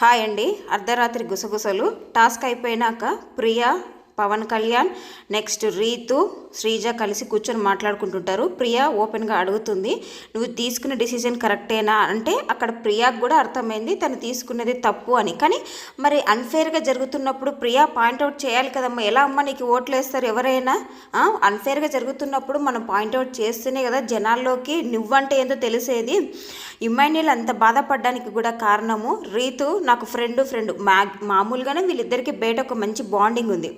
Hi అండి. అర్ధరాత్రి గుసగుసలు. టాస్క్ అయిపోయినాక ప్రియా పవన్ కళ్యాణ్ నెక్స్ట్ రీతు శ్రీజ కలిసి కూర్చొని మాట్లాడుకుంటుంటారు. ప్రియా ఓపెన్గా అడుగుతుంది నువ్వు తీసుకున్న డిసిజన్ కరెక్టేనా? అంటే అక్కడ ప్రియాకు కూడా అర్థమైంది తను తీసుకున్నది తప్పు అని. కానీ మరి అన్ఫేర్గా జరుగుతున్నప్పుడు ప్రియా పాయింట్అవుట్ చేయాలి కదమ్మా. ఎలా అమ్మ నీకు ఓట్లు వేస్తారు ఎవరైనా? అన్ఫేర్గా జరుగుతున్నప్పుడు మనం పాయింట్అవుట్ చేస్తేనే కదా జనాల్లోకి నువ్వంటే ఏందో తెలిసేది. ఇమాన్యుల్ అంత బాధపడడానికి కూడా కారణము రీతు నాకు ఫ్రెండ్ ఫ్రెండ్. మా మామూలుగానే వీళ్ళిద్దరికి బయట ఒక మంచి బాండింగ్ ఉంది.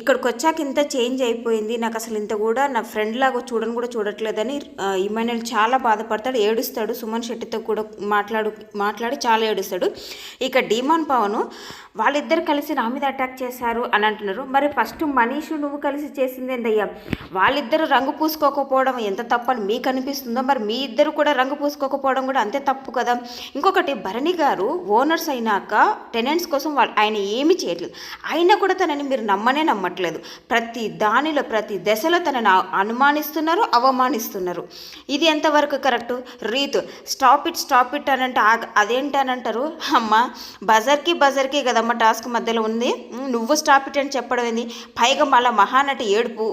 ఇక్కడికి వచ్చాక ఇంత చేంజ్ అయిపోయింది. నాకు అసలు ఇంత కూడా నా ఫ్రెండ్ లాగా చూడని కూడా చూడట్లేదని ఇమాన్యుల్ చాలా బాధపడతాడు ఏడుస్తాడు. సుమన్ శెట్టితో కూడా మాట్లాడు మాట్లాడి చాలా ఏడుస్తాడు. ఇక డీమాన్ పవన్ వాళ్ళిద్దరు కలిసి నా మీద అటాక్ చేశారు అని అంటున్నారు. మరి ఫస్ట్ మనీషు నువ్వు కలిసి చేసింది ఏందయ్యా? వాళ్ళిద్దరు రంగు పూసుకోకపోవడం ఎంత తప్పని మీకు అనిపిస్తుందో మరి మీ ఇద్దరు కూడా రంగు పూసుకోకపోవడం కూడా అంతే తప్పు కదా. ఇంకొకటి భరణి గారు ఓనర్స్ అయినాక టెనెంట్స్ కోసం వాళ్ళు ఆయన ఏమి చేయట్లేదు. అయినా కూడా తనని మీరు నమ్మనే నమ్మట్లేదు. ప్రతి దానిలో ప్రతి దశలో తనను అనుమానిస్తున్నారు అవమానిస్తున్నారు. ఇది ఎంతవరకు correct? Ritu stop it stop it అని అంటే అదేంటి అని అంటారు అమ్మ బజర్కి బజర్కి కదమ్మ టాస్క్ మధ్యలో ఉంది. నువ్వు స్టాప్ ఇట్ అని చెప్పడం ఏంది? పైగా మళ్ళీ మహానటి ఏడుపు.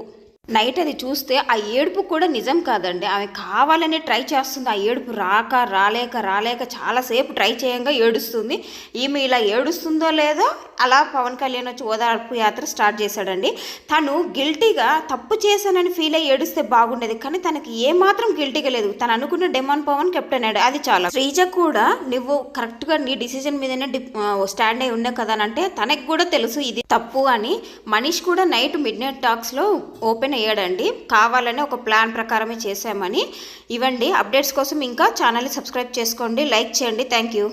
నైట్ అది చూస్తే ఆ ఏడుపు కూడా నిజం కాదండి. ఆమె కావాలని ట్రై చేస్తుంది. ఆ ఏడుపు రాక రాలేక రాలేక చాలాసేపు ట్రై చేయంగా ఏడుస్తుంది. ఈమె ఇలా ఏడుస్తుందో లేదో అలా పవన్ కళ్యాణ్ వచ్చి ఓదార్పు యాత్ర స్టార్ట్ చేశాడండి. తను గిల్టీగా తప్పు చేశానని ఫీల్ అయ్యి ఏడుస్తే బాగుండేది. కానీ తనకి ఏమాత్రం గిల్టీగా లేదు. తను అనుకున్న డెమాన్ పవన్ కెప్టెన్ అయ్యాడు. అది చాలా. శ్రీజ కూడా నువ్వు కరెక్ట్గా నీ డిసిజన్ మీదనే స్టాండ్ అయి ఉండే కదా అంటే తనకి కూడా తెలుసు ఇది తప్పు అని. మనీష్ కూడా నైట్ మిడ్ నైట్ టాక్స్లో ఓపెన్ అయ్యాడండి కావాలని ఒక ప్లాన్ ప్రకారమే చేశామని. ఇవ్వండి. అప్డేట్స్ కోసం ఇంకా ఛానల్ని సబ్స్క్రైబ్ చేసుకోండి. లైక్ చేయండి. Thank you.